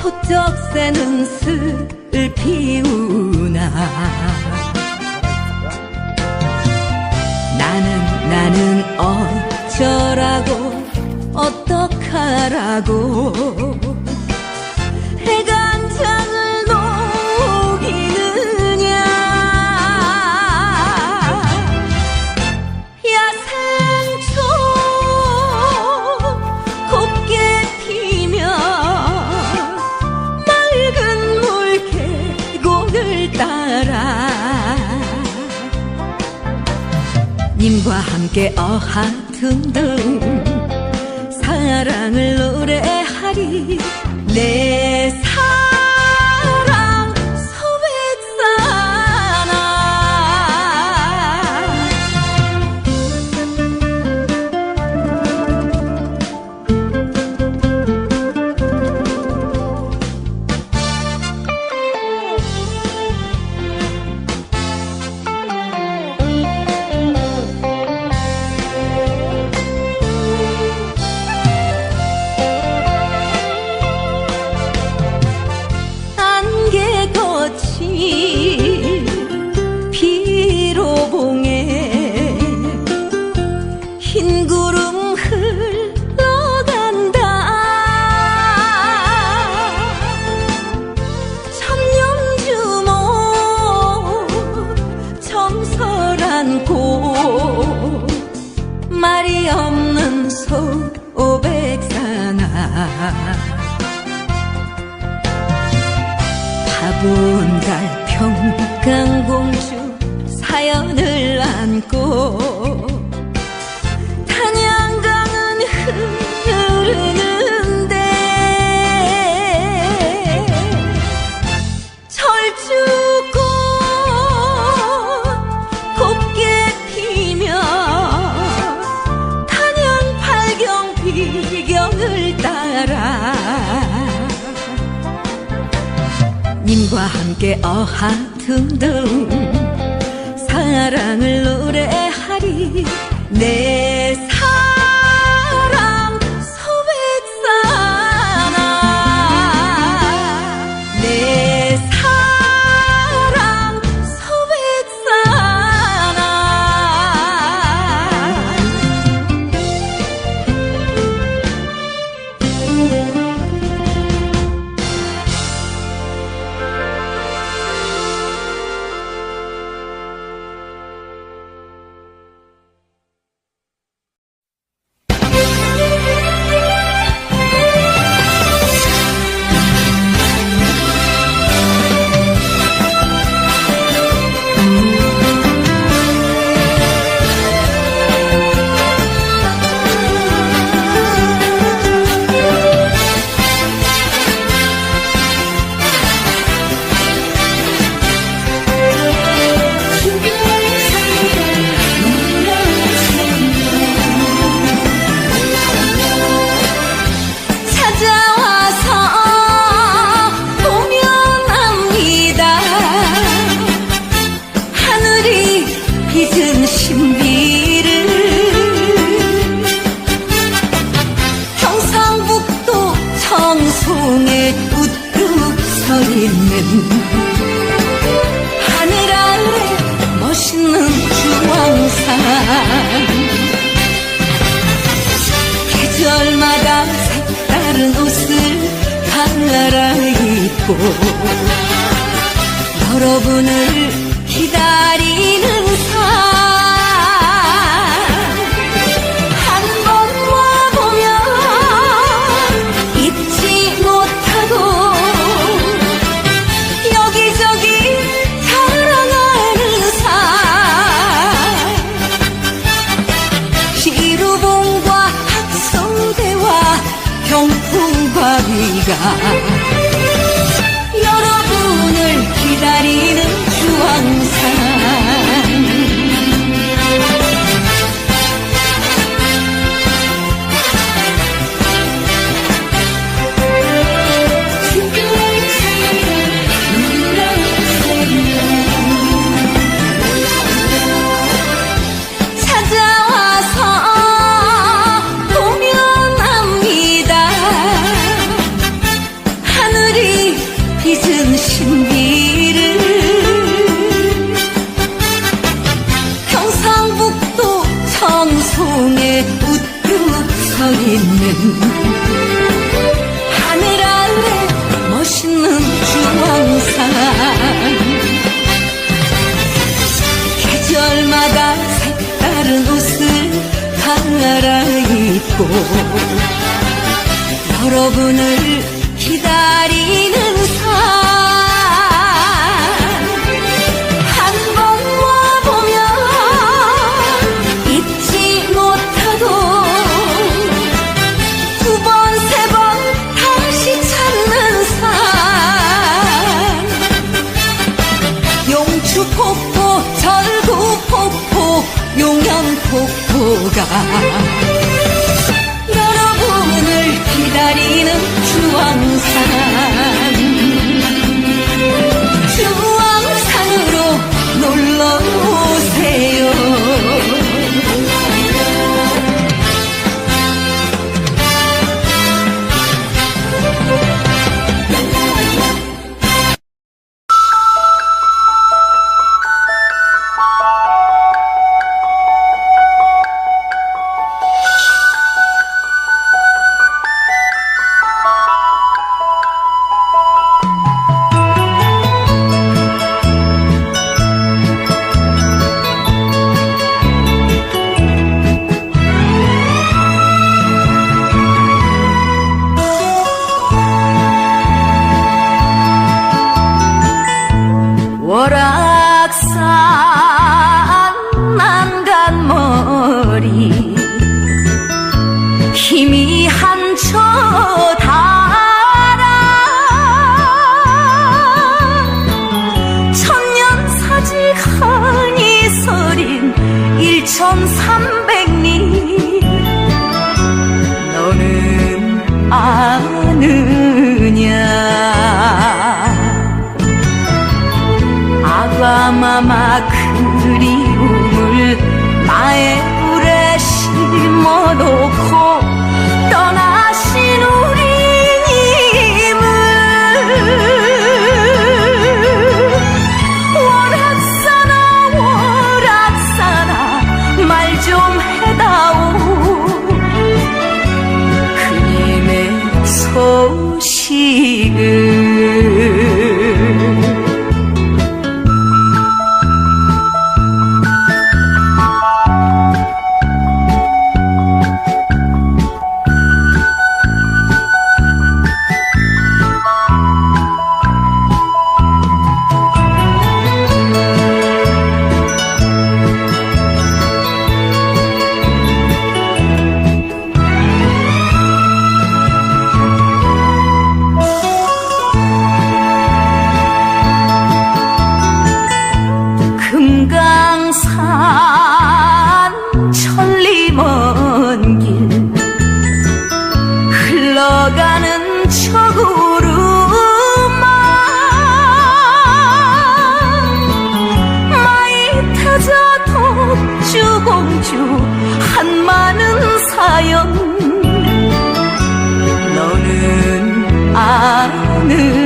소쩍새는 슬피우나. 나는 나는 어쩌라고 어떡하라고. 과 함께 어하둥둥 사랑을 노래하리 내 온달 평강공주 사연을 안고 이제 어하둥둥 사랑을 노래하리 내 사랑 여러분을 잊은 신비를 경상북도 천송에 우뚝 서 있는 하늘 아래 멋있는 주황산. 계절마다 색다른 옷을 갈아 입고 여러분을 힘이 한쳐 달아. 천년사직하니 서린 일천삼백리. 너는 아느냐? 아가마마 그리움을 나의 もどこ」「 주 공주 한 많은 사연. 너는 아느냐?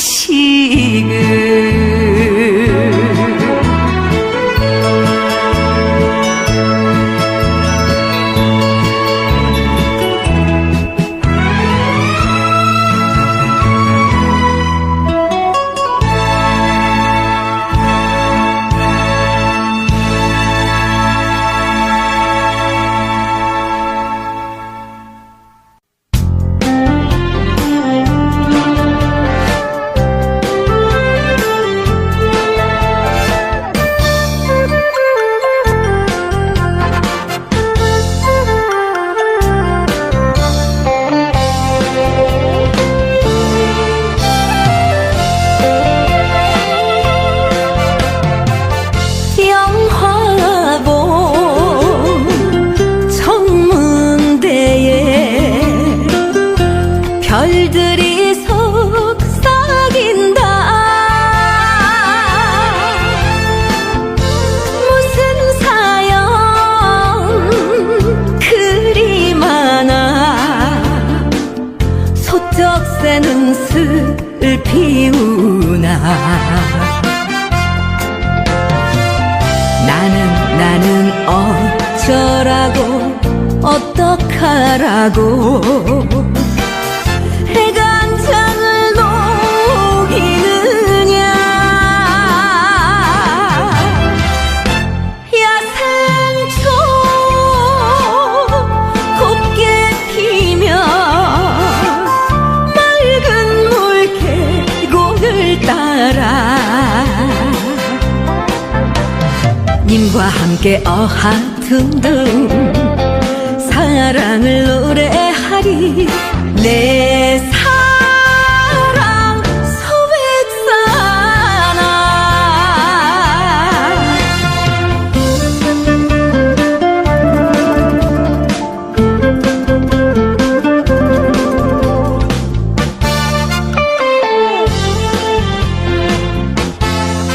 七 슬피우나. 나는 나는 어쩌라고 어떡하라고 함께 어하둥둥 사랑을 노래하리 내